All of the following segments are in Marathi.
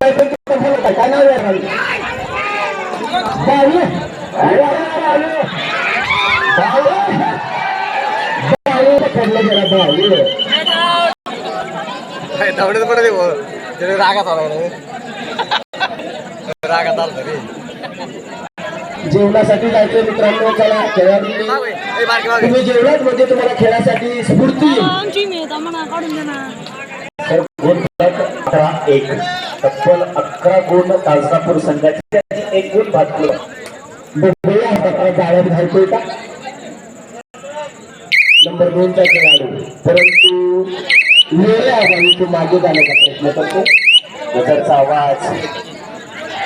काय नाव आहे बाई? बाई? अरे, अरे, अरे. बाई? बाईला पडलं जरा, बाई. दवडत पडत त्याने रागात आला रे रागात आला रे जेवणासाठी जायचं मित्रांनो चला खेळाडू. तुम्ही जेवलात म्हणजे तुम्हाला खेळासाठी स्फूर्ती अकरा एक तब्बल अकरा गुण तालसापूर संघाचे एक गुण बघूया प्रकार जाळ्यात घालतोय का? नंबर दोनचा खेळाडू परंतु वेळ आगामी तो मागे जाण्याचा प्रयत्न करतो गजरचा आवाज.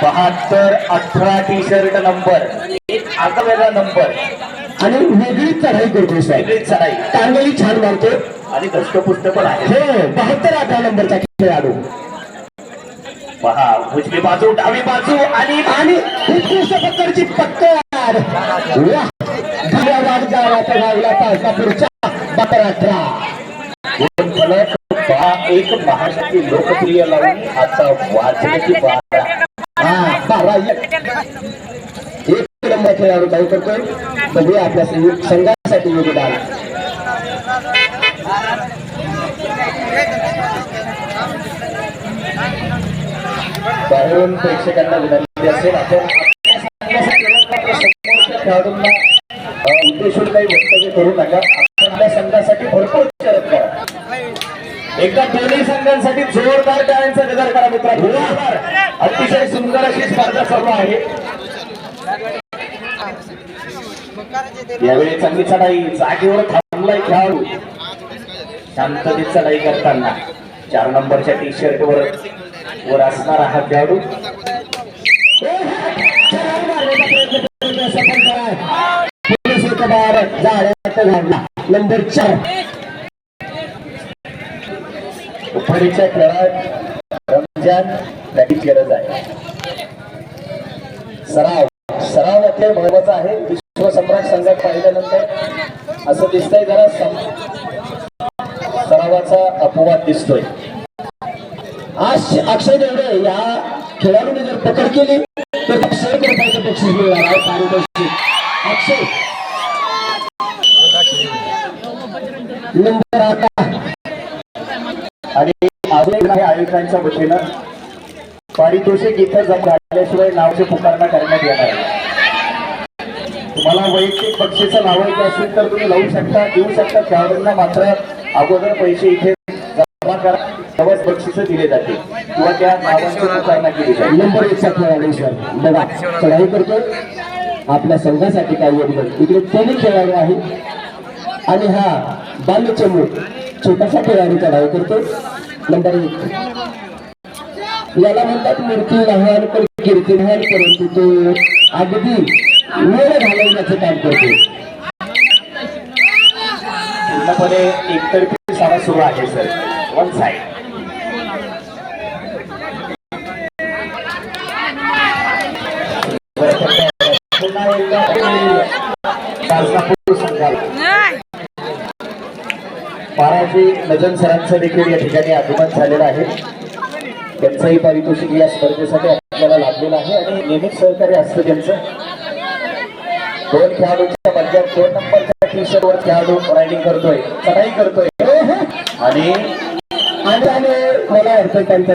बहात्तर अठरा टी शर्ट नंबर. एक आता वेगळा नंबर. आणि वेगळीच चढाई करतोय साहेब. चढाई. टांगली छान मारतो आणि धष्टपुष्ट पण आहे. हो बहात्तर अठरा नंबरचा खेळाडू पहा उजवी बाजू डावी बाजू आणि आणि उत्कृष्ट पत्करची पत्कर धन्यवाद गावाचा गावला एक महाराष्ट्राची लोकप्रिय लावून आता वाचण्याची बारा हा बारा एक. नंबर खेळाडू काय करतोय बघूया आपल्या संघ- संघासाठी योगदान. बाहेरून प्रेक्षकांना विनंती असेल. आपण खेळाडूंना उद्देशून काही वक्तव्य करू नका. आपल्या संघासाठी भरपूर शरद करा. एकदा दोन्ही संघांसाठी जोरदार टाळ्यांचा गजर करा मित्र जोरदार हो, अतिशय सुंदर अशी स्पर्धा सुरू आहे. यावेळी चांगली चढाई जागेवर थांबलाय खेळाडू. शांततेत चढाई करताना. चार नंबरच्या टी शर्ट वर वर असणारा हा खेळाडू. नंबर चार. उफाडीच्या खेळात रमजान त्याची गरज आहे सराव. सराव अत्यंत महत्त्वाचा आहे. विश्वसम्राट संघात पाहिल्यानंतर असं दिसतंय जरा सरावाचा अपवाद दिसतोय. आज अक्षय देवडे या खेळाडूने जर पकड केली तर शंभर रुपयाचं बक्षीस मिळणार आहे पारितोषिक अक्षय. नंबर आता. आणि अजून एक आहे आयोजकांच्या वतीनं. पारितोषिक इथं जम झाल्याशिवाय नावाची पुकारणा करण्यात येणार आहे. तुम्हाला वैयक्तिक पक्षीचं लावायचं असेल तर तुम्ही लावू शकता देऊ शकता. खेळाडूंना मात्र अगोदर पैसे इथे बक्षीस दिले जाते किंवा त्या नावांची केली जाईल. नंबर एकचा खेळाडू सर. बघा चढाई करतो आपल्या संघासाठी काय योगदान इकडे त्यांनी खेळाडू आहे आणि हा बाल्यचमू छोटासा खेळाडू चढाई करतो नंबर एक. याला म्हणतात मूर्ती लहान पण कीर्ती लहान परंतु तो अगदी वेळ घालवण्याचं काम करतो पूर्णपणे एकतर्फी सारा सुरू आहे sir. One side Paraji Najan सरांचं देखील या ठिकाणी आगमन झालेलं आहे. त्यांचंही पारितोषिक या स्पर्धेसाठी आपल्याला लाभलेलं आहे आणि नियमित सहकार्य असतं त्यांचं. दोन खेळाडूंच्या मध्यात दोन नंबरच्या टी शर्ट वर खेळाडू रायडिंग करतोय चढाई करतोय. आणि estoy